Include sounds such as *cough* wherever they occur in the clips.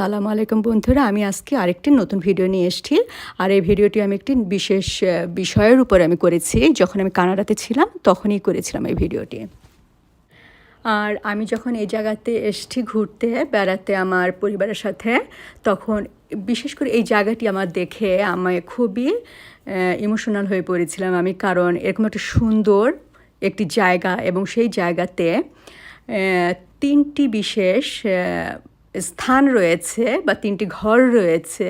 আসসালামু আলাইকুম বন্ধুরা, আমি আজকে আরেকটি নতুন ভিডিও নিয়ে এসেছি। আর এই ভিডিওটি আমি একটি বিশেষ বিষয়ের উপরে আমি করেছি। যখন আমি কানাডাতে ছিলাম, তখনই করেছিলাম এই ভিডিওটি। আর আমি যখন এই জায়গাতে এসেছি ঘুরতে, বেড়াতে আমার পরিবারের সাথে, তখন বিশেষ করে এই জায়গাটি আমার দেখে আমায় খুবই ইমোশনাল হয়ে পড়েছিলাম আমি। কারণ এরকম একটা সুন্দর একটি জায়গা এবং সেই জায়গাতে তিনটি বিশেষ স্থান রয়েছে বা তিনটি ঘর রয়েছে,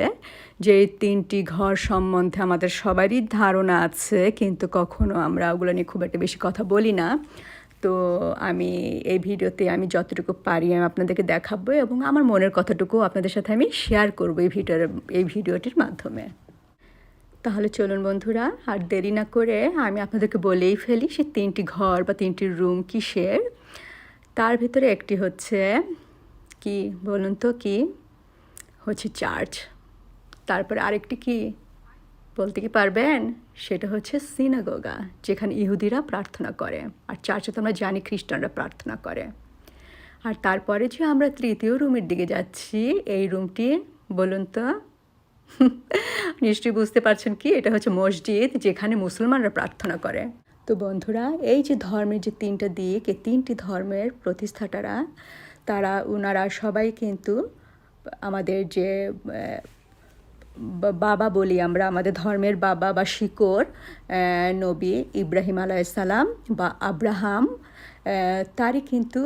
যে তিনটি ঘর সম্বন্ধে আমাদের সবারই ধারণা আছে, কিন্তু কখনো আমরা ওগুলো নিয়ে খুব একটা বেশি কথা বলি না। তো আমি এই ভিডিওতে আমি যতটুকু পারি আমি আপনাদেরকে দেখাবো এবং আমার মনের কথাটুকু আপনাদের সাথে আমি শেয়ার করব এই ভিডিওর, এই ভিডিওটির মাধ্যমে। তাহলে চলুন বন্ধুরা, আর দেরি না করে আমি আপনাদেরকে বলেই ফেলি সে তিনটি ঘর বা তিনটি রুম কিসের। তার ভিতরে একটি হচ্ছে কি বলুন তো কি? হচ্ছে চার্চ তারপরে আরেকটি কি বলতে কি পারবেন? সেটা হচ্ছে সিনাগোগা যেখানে ইহুদিরা প্রার্থনা করে। আর চার্চে তো আমরা জানি খ্রিস্টানরা প্রার্থনা করে। আর তারপরে যে আমরা তৃতীয় রুমের দিকে যাচ্ছি, এই রুমটি বলুন তো, *laughs* নিশ্চয়ই বুঝতে পারছেন কি? এটা হচ্ছে মসজিদ, যেখানে মুসলমানরা প্রার্থনা করে। তো বন্ধুরা, এই যে ধর্মের যে তিনটা দিক, এই তিনটি ধর্মের প্রতিষ্ঠাতারা তারা ওনারা সবাই কিন্তু আমাদের যে বাবা বলি আমরা, আমাদের ধর্মের বাবা বা শিকড় নবী ইব্রাহিম আলাইসালাম বা আব্রাহাম তারই কিন্তু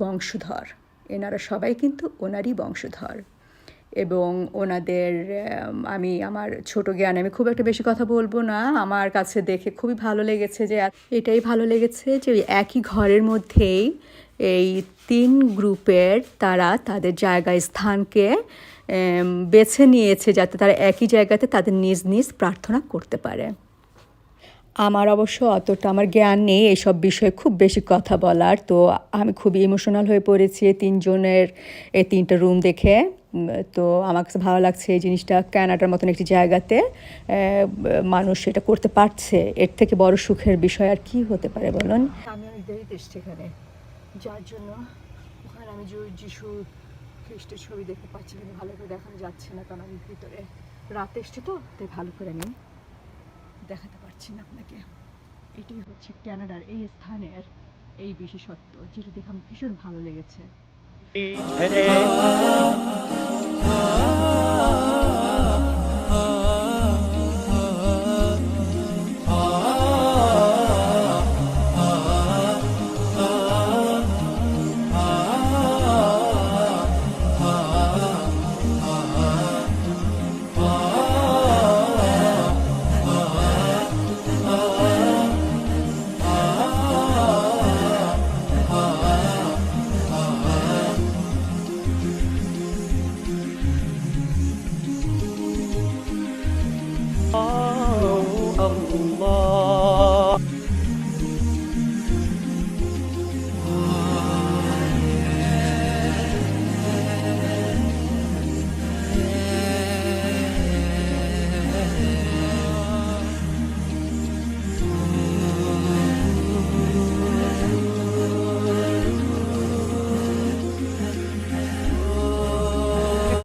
বংশধর। এনারা সবাই কিন্তু ওনারই বংশধর। এবং ওনাদের আমি আমার ছোট জ্ঞান আমি খুব একটা বেশি কথা বলব না। আমার কাছে দেখে খুবই ভালো লেগেছে যে, এটাই ভালো লেগেছে যে একই ঘরের মধ্যেই এই তিন গ্রুপের তারা তাদের জায়গায় স্থানকে বেছে নিয়েছে যাতে তারা একই জায়গাতে তাদের নিজ নিজ প্রার্থনা করতে পারে। আমার অবশ্য অতটা আমার জ্ঞান নেই এইসব বিষয়ে, খুব বেশি কথা বলার। তো আমি খুবই ইমোশনাল হয়ে পড়েছি এই তিনজনের, এই তিনটা রুম দেখে। তো আমার কাছে ভালো লাগছে এই জিনিসটা ক্যানাডার মতন একটি জায়গাতে মানুষ এটা করতে পারছে। এর থেকে বড় সুখের বিষয় আর কি হতে পারে বলুন? আমি এখানে। যার জন্য ওখানে আমি যিশু খ্রিস্টের ছবি দেখতে পাচ্ছি, কিন্তু ভালো করে দেখানো যাচ্ছে না, কারণ আমি ভিতরে রাতে এসছি তো, তাই ভালো করে আমি দেখাতে পারছি না আপনাকে। এটি হচ্ছে ক্যানাডার এই স্থানের এই বিশেষত্ব, যেটা দেখে আমার ভীষণ ভালো লেগেছে। الله.